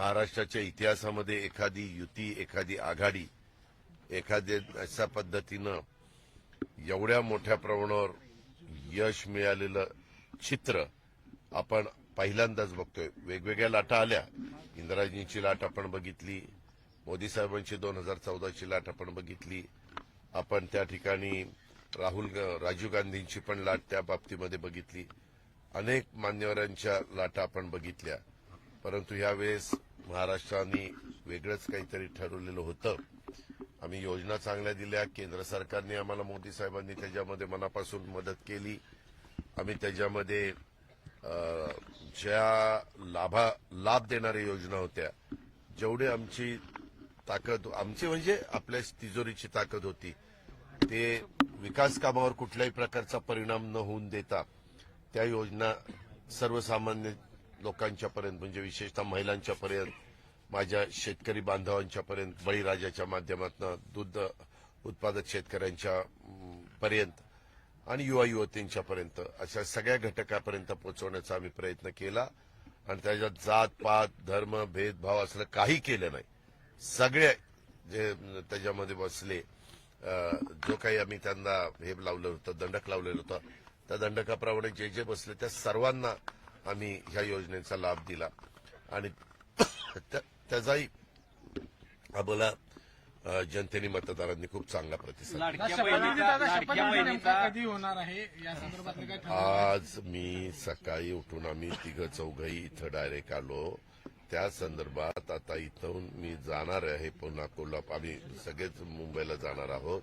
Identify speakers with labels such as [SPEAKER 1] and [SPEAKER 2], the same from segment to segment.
[SPEAKER 1] महाराष्ट्राच्या इतिहासामध्ये एखादी युती एखादी आघाडी एखाद्या अशा पद्धतीनं एवढ्या मोठ्या प्रमाणावर यश मिळालेलं चित्र आपण पहिल्यांदाच बघतोय. वेगवेगळ्या लाटा आल्या. इंदिराजींची लाट आपण बघितली. मोदी साहेबांची दोन हजार चौदाची लाट आपण बघितली. आपण त्या ठिकाणी राहुल राजीव गांधींची पण लाट त्या बाबतीमध्ये बघितली. अनेक मान्यवरांच्या लाटा आपण बघितल्या. परंतु यावेळेस महाराष्ट्राने वेगळंच काहीतरी ठरवलेलं होतं. आम्ही योजना चांगल्या दिल्या. केंद्र सरकारने आम्हाला मोदी साहेबांनी त्याच्यामध्ये मनापासून मदत केली. आम्ही त्याच्यामध्ये ज्या लाभा लाभ देणाऱ्या योजना होत्या जेवढे आमची ताकद आमची म्हणजे आपल्या तिजोरीची ताकद होती ते विकास कामावर कुठल्याही प्रकारचा परिणाम न होऊन देता त्या योजना सर्वसामान्य लोकांच्या पर्यंत म्हणजे विशेषतः महिलांच्या पर्यंत माझ्या शेतकरी बांधवांच्या पर्यंत बळीराजाच्या माध्यमातून दूध उत्पादक शेतकऱ्यांच्या पर्यंत आणि युवा युवतींच्या पर्यंत अशा सगळ्या घटकापर्यंत पोहोचवण्याचा आम्ही प्रयत्न केला. आणि त्याच्यात जात पात धर्म भेदभाव असलं काही केलं नाही. सगळे जे त्याच्यामध्ये बसले जो काही आम्ही त्यांना हे लावलं होतं दंडक लावलेलं होतं त्या दंडकाप्रमाणे जे जे बसले त्या सर्वांना आम्ही ह्या योजनेचा लाभ दिला. आणि त्या- त्याचाही आम्हाला जनतेने मतदारांनी खूप चांगला प्रतिसाद आज मी सकाळी उठून आम्ही तिघ चौघही इथं डायरेक्ट आलो. त्या संदर्भात आता इथून मी जाणार आहे पुन्हा कोल्हापूर. आम्ही सगळेच मुंबईला जाणार आहोत.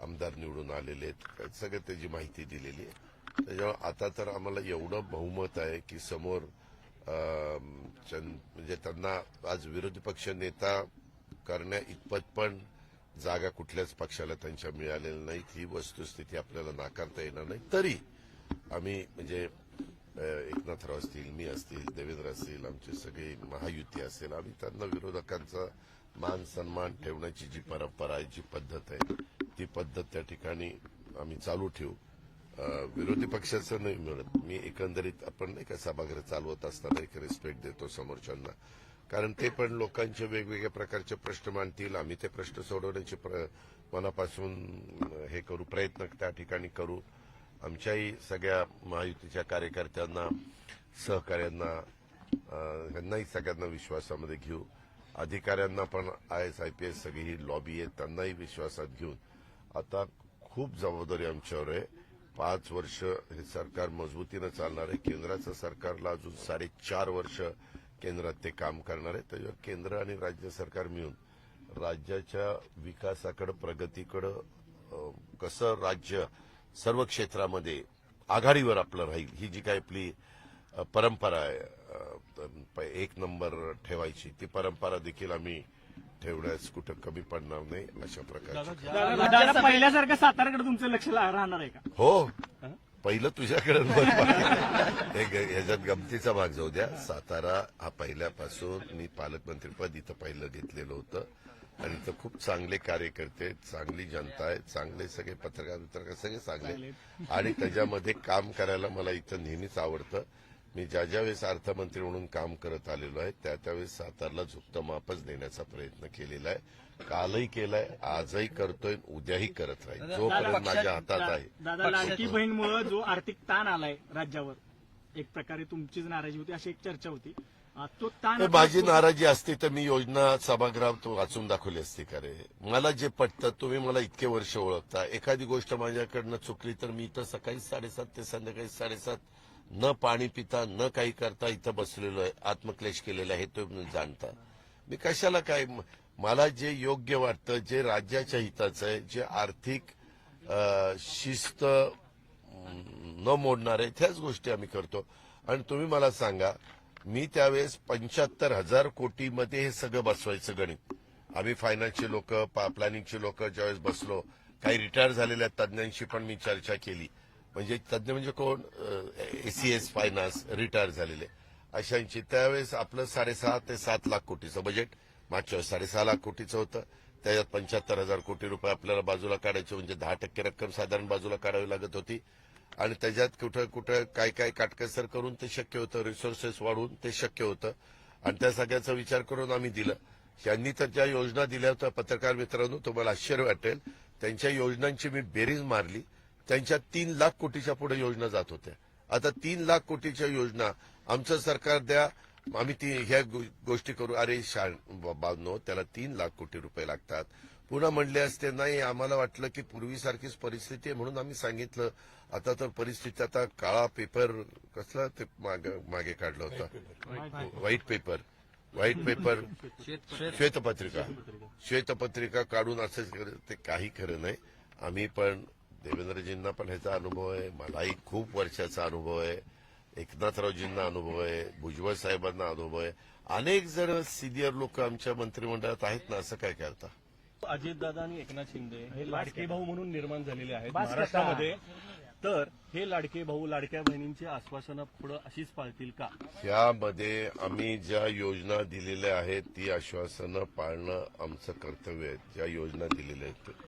[SPEAKER 1] आमदार निवडून आलेले आहेत. सगळं त्याची माहिती दिलेली आहे. त्याच्यामुळे आता तर आम्हाला एवढं बहुमत आहे की समोर म्हणजे त्यांना आज विरोधी पक्ष नेता करण्या इतपत पण जागा कुठल्याच पक्षाला त्यांच्या मिळालेल्या नाहीत. ही वस्तुस्थिती आपल्याला नाकारता येणार नाही. तरी आम्ही म्हणजे एकनाथराव असतील मी असतील देवेंद्र असतील आमचे सगळे महायुती असेल आम्ही त्यांना विरोधकांचा मान सन्मान ठेवण्याची जी परंपरा आहे जी पद्धत आहे ती पद्धत त्या ठिकाणी आम्ही चालू ठेवू. विरोधी पक्षाचं नाही मिळत मी एकंदरीत आपण नाही का सभागृह चालवत असताना एक रिस्पेक्ट देतो समोरच्यांना. कारण ते पण लोकांचे वेगवेगळ्या प्रकारचे प्रश्न मांडतील. आम्ही ते प्रश्न सोडवण्याचे प्र- मनापासून हे करू प्रयत्न त्या ठिकाणी करू. आमच्याही सगळ्या महायुतीच्या कार्यकर्त्यांना सहकाऱ्यांना यांनाही सगळ्यांना विश्वासामध्ये घेऊ. अधिकाऱ्यांना पण I S I P S सगळी ही लॉबी आहे त्यांनाही विश्वासात घेऊन आता खूप जबाबदारी आमच्यावर आहे. पाच वर्ष हे सरकार मजबूतीनं चालणार आहे. केंद्राचं सरकारला अजून साडेचार वर्ष केंद्रात ते काम करणार आहे. त्याच्यावर केंद्र आणि राज्य सरकार मिळून राज्याच्या विकासाकडे प्रगतीकडं कसं राज्य सर्व क्षेत्रामध्ये आघाडीवर आपलं राहील ही जी काय आपली परंपरा आहे एक नंबर ठेवायची ती परंपरा देखील आम्ही ठेवण्यास कुठं कमी पडणार नाही अशा प्रकारची
[SPEAKER 2] दादा पहिल्यासारखं साताराकडे तुमचं लक्ष राहणार आहे का?
[SPEAKER 1] हो. पहिलं तुझ्याकडे ह्याच्यात गमतीचा भाग जाऊ द्या. सातारा हा पहिल्यापासून मी पालकमंत्रीपद इथं पहिलं घेतलेलं होतं. आणि इथं खूप चांगले कार्यकर्ते चांगली जनता आहे चांगले सगळे पत्रकार पत्रकार सगळे चांगले. आणि त्याच्यामध्ये काम करायला मला इथं नेहमीच आवडतं. मी ज्या ज्या वेळेस अर्थमंत्री म्हणून काम करत आलेलो आहे त्या त्यावेळेस सातारला झुकतं मापच देण्याचा प्रयत्न केलेला आहे. कालही केलाय आजही करतोय उद्याही करत राहील. जोपर्यंत माझ्या हातात आहे.
[SPEAKER 2] दादा लाडकी बहीणमुळे जो आर्थिक ताण आलाय राज्यावर एक प्रकारे तुमचीच नाराजी होती अशी एक चर्चा होती. तो ताण
[SPEAKER 1] तर माझी नाराजी असती तर मी योजना सभागृहात वाचून दाखवली असती का रे? मला जे पटतं तुम्ही मला इतके वर्ष ओळखता. एखादी गोष्ट माझ्याकडनं चुकली तर मी इथं सकाळी साडेसात ते संध्याकाळी साडेसात न पाणी पिता न काही करता इथं बसलेलो आहे आत्मक्लेश केलेला आहे तो तुम्ही जाणता. मी कशाला काय मला जे योग्य वाटतं जे राज्याच्या हिताचं आहे जे आर्थिक शिस्त न मोडणार आहे त्याच गोष्टी आम्ही करतो. आणि तुम्ही मला सांगा मी त्यावेळेस पंच्याहत्तर हजार कोटीमध्ये हे सगळं बसवायचं गणित. आम्ही फायनान्सचे लोक प्लॅनिंगचे लोक ज्यावेळेस बसलो काही रिटायर झालेल्या तज्ज्ञांशी पण मी चर्चा केली. म्हणजे तज्ज्ञ म्हणजे कोण? एसीएस फायनान्स रिटायर झालेले. अशांची त्यावेळेस आपलं साडेसहा ते सात लाख कोटीचं बजेट मागच्या वेळेस साडेसहा लाख कोटीचं होतं. त्याच्यात पंच्याहत्तर हजार कोटी रुपये आपल्याला बाजूला काढायचे म्हणजे दहा टक्के रक्कम साधारण बाजूला काढावी लागत होती. आणि त्याच्यात कुठं कुठं काय काय काटकसर करून ते शक्य होतं. रिसोर्सेस वाढवून ते शक्य होतं. आणि त्या सगळ्याचा विचार करून आम्ही दिलं. त्यांनी तर ज्या योजना दिल्या होत्या पत्रकार मित्रांनो तुम्हाला आश्चर्य वाटेल. त्यांच्या योजनांची मी बेरीज मारली. त्यांच्या तीन लाख कोटीच्या पुढे योजना जात होत्या. आता तीन लाख कोटीच्या योजना आमचं सरकार द्या आम्ही ती ह्या गोष्टी करू. अरे शाण त्याला तीन लाख कोटी रुपये लागतात. पुन्हा म्हणले असते नाही आम्हाला वाटलं की पूर्वीसारखीच परिस्थिती आहे म्हणून आम्ही सांगितलं. आता तर परिस्थिती आता काळा पेपर कसला ते मागे मागे काढला होता? White paper. White paper. श्वेतपत्रिका. श्वेतपत्रिका काढून असं ते काही खरं नाही. आम्ही पण देवेंद्रजींना पण ह्याचा अनुभव आहे. मलाही खूप वर्षाचा अनुभव आहे. एकनाथरावजींना अनुभव आहे. भुजबळ साहेबांना अनुभव आहे. अनेक जण सिनियर लोक आमच्या मंत्रिमंडळात आहेत ना असं काय करता?
[SPEAKER 3] अजितदादा आणि एकनाथ शिंदे हे लाडके. भाऊ म्हणून निर्माण झालेले आहेत महाराष्ट्रामध्ये. तर हे लाडके भाऊ लाडक्या बहिणींची आश्वासनं पुढे अशीच पाळतील का?
[SPEAKER 1] यामध्ये आम्ही ज्या योजना दिलेल्या आहेत ती आश्वासनं पाळणं आमचं कर्तव्य आहे. ज्या योजना दिलेल्या आहेत.